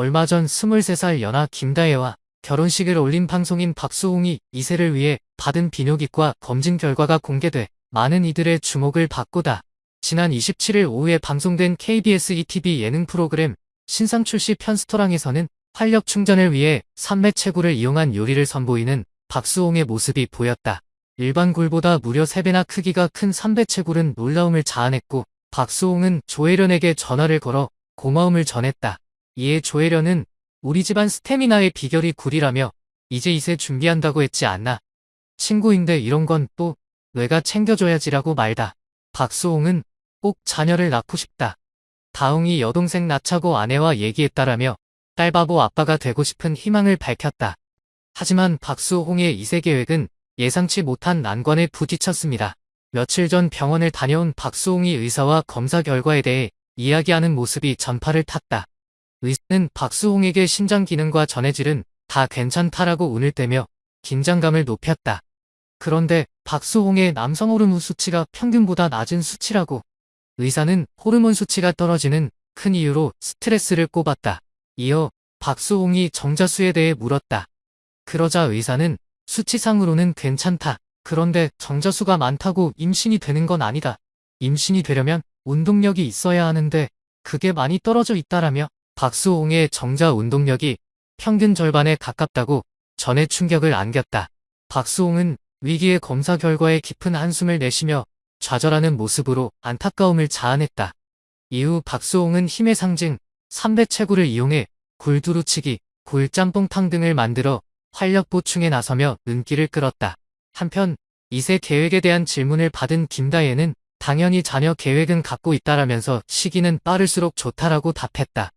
얼마 전 23살 연하 김다혜와 결혼식을 올린 방송인 박수홍이 이세를 위해 받은 비뇨기과 검진 결과가 공개돼 많은 이들의 주목을 받고다. 지난 27일 오후에 방송된 KBS ETV 예능 프로그램 신상 출시 편스토랑에서는 활력 충전을 위해 산매 채굴을 이용한 요리를 선보이는 박수홍의 모습이 보였다. 일반 굴보다 무려 3배나 크기가 큰 삼배 채굴은 놀라움을 자아냈고 박수홍은 조혜련에게 전화를 걸어 고마움을 전했다. 이에 조혜련은 우리 집안 스태미나의 비결이 굴이라며 이제 이세 준비한다고 했지 않나. 친구인데 이런 건 또 내가 챙겨줘야지라고 말다. 박수홍은 꼭 자녀를 낳고 싶다. 다웅이 여동생 낳자고 아내와 얘기했다라며 딸바보 아빠가 되고 싶은 희망을 밝혔다. 하지만 박수홍의 이세 계획은 예상치 못한 난관에 부딪혔습니다. 며칠 전 병원을 다녀온 박수홍이 의사와 검사 결과에 대해 이야기하는 모습이 전파를 탔다. 의사는 박수홍에게 심장 기능과 전해질은 다 괜찮다라고 운을 떼며 긴장감을 높였다. 그런데 박수홍의 남성 호르몬 수치가 평균보다 낮은 수치라고 의사는 호르몬 수치가 떨어지는 큰 이유로 스트레스를 꼽았다. 이어 박수홍이 정자수에 대해 물었다. 그러자 의사는 수치상으로는 괜찮다. 그런데 정자수가 많다고 임신이 되는 건 아니다. 임신이 되려면 운동력이 있어야 하는데 그게 많이 떨어져 있다라며 박수홍의 정자 운동력이 평균 절반에 가깝다고 전에 충격을 안겼다. 박수홍은 위기의 검사 결과에 깊은 한숨을 내쉬며 좌절하는 모습으로 안타까움을 자아냈다. 이후 박수홍은 힘의 상징 삼배채굴을 이용해 굴두루치기, 굴짬뽕탕 등을 만들어 활력 보충에 나서며 눈길을 끌었다. 한편 이세 계획에 대한 질문을 받은 김다혜는 당연히 자녀 계획은 갖고 있다라면서 시기는 빠를수록 좋다라고 답했다.